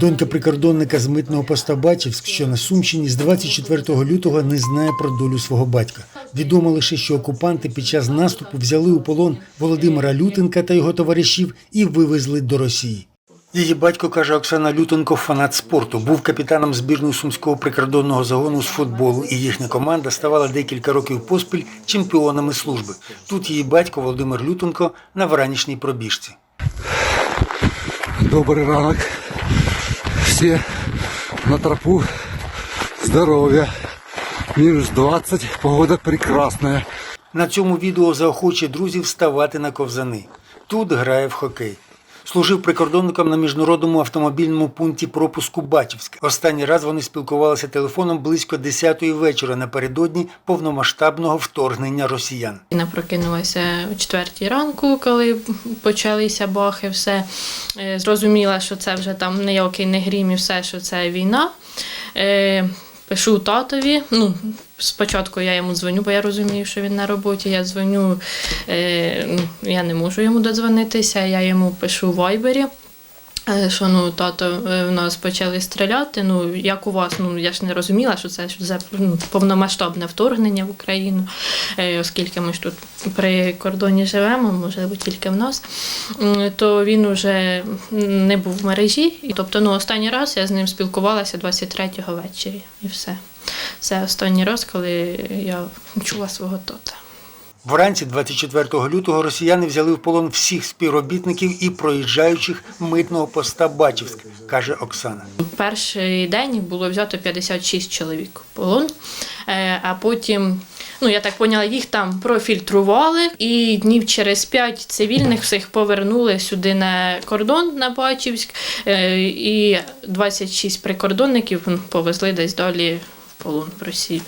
Донька прикордонника з митного поста Бачівськ, що на Сумщині, з 24 лютого не знає про долю свого батька. Відомо лише, що окупанти під час наступу взяли у полон Володимира Лютенка та його товаришів і вивезли до Росії. Її батько, каже Оксана Лютенко, фанат спорту. Був капітаном збірної сумського прикордонного загону з футболу, і їхня команда ставала декілька років поспіль чемпіонами служби. Тут її батько Володимир Лютенко на вранішній пробіжці. Добрий ранок. Всі на тропу. Здоров'я. Мінус 20. Погода прекрасна. На цьому відео заохочує друзів вставати на ковзани. Тут грає в хокей. Служив прикордонником на міжнародному автомобільному пункті пропуску Бачівське. Останній раз вони спілкувалися телефоном близько 10-ї вечора напередодні повномасштабного вторгнення росіян. Я прокинулася о четвертій ранку, коли почалися бахи, все. Е, Зрозуміла, що це вже там ніякий не грім і все, що це війна. Е, Пишу татові. Ну, спочатку я йому дзвоню, бо я розумію, що він на роботі. Я дзвоню, е, ну, я не можу йому додзвонитися, я йому пишу в вайбері. Е, Що ну тато е, в нас почали стріляти. Ну як у вас? Ну я ж не розуміла, що це що це ну, повномасштабне вторгнення в Україну, е, оскільки ми ж тут при кордоні живемо, можливо, тільки в нас. То він уже не був в мережі. Тобто, ну останній раз я з ним спілкувалася 23-го ввечері, і все. Це останній раз, коли я чула свого тата. Вранці 24 лютого росіяни взяли в полон всіх співробітників і проїжджаючих митного поста Бачівськ, каже Оксана. Перший день було взято 56 чоловік в полон, Е, а потім, ну я так поняла, їх там профільтрували, і днів через п'ять цивільних всіх повернули сюди на кордон на Бачівськ, е, і 26 прикордонників повезли десь далі в полон в Росію.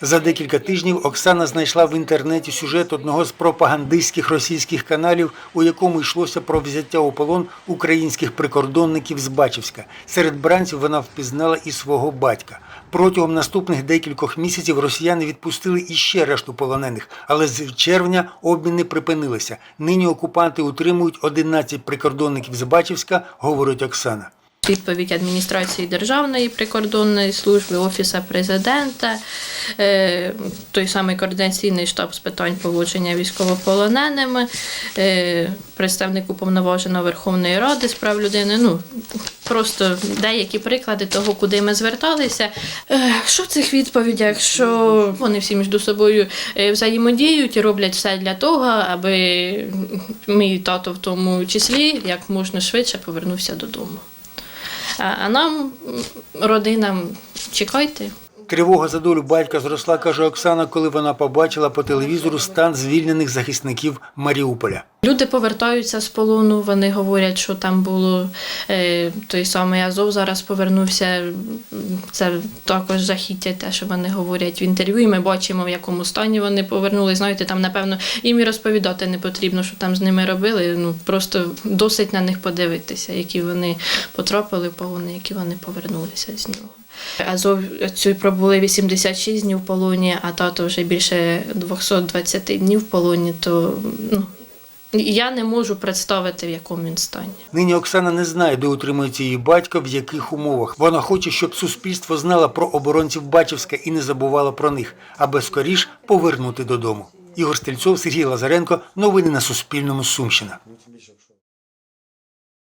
За декілька тижнів Оксана знайшла в інтернеті сюжет одного з пропагандистських російських каналів, у якому йшлося про взяття у полон українських прикордонників з Бачівська. Серед бранців вона впізнала і свого батька. Протягом наступних декількох місяців росіяни відпустили іще решту полонених, але з червня обміни припинилися. Нині окупанти утримують 11 прикордонників з Бачівська, говорить Оксана. Відповідь адміністрації Державної прикордонної служби, Офіса президента, е, той самий координаційний штаб з питань поводження військовополоненими, е, представник уповноваженого Верховної Ради з прав людини. Ну просто деякі приклади того, куди ми зверталися. Е, Що в цих відповідях? Що вони всі між собою взаємодіють і роблять все для того, аби мій тато в тому числі як можна швидше повернувся додому. А нам, родинам, чекайте. Тривога за долю батька зросла, каже Оксана, коли вона побачила по телевізору стан звільнених захисників Маріуполя. Люди повертаються з полону, вони говорять, що там було е, той самий Азов зараз повернувся. Це також жахіття, те, що вони говорять в інтерв'ю, і ми бачимо, в якому стані вони повернулись. Знаєте, там, напевно, їм і розповідати не потрібно, що там з ними робили. Ну просто досить на них подивитися, які вони потрапили в полон, які вони повернулися з нього. Азов цю пробули 86 днів в полоні, а тато вже більше 220 днів в полоні, то ну, я не можу представити, в якому він стані. Нині Оксана не знає, де утримується її батько, в яких умовах. Вона хоче, щоб суспільство знало про оборонців Бачівська і не забувало про них, аби скоріш повернути додому. Ігор Стрільцов, Сергій Лазаренко. Новини на Суспільному. Сумщина.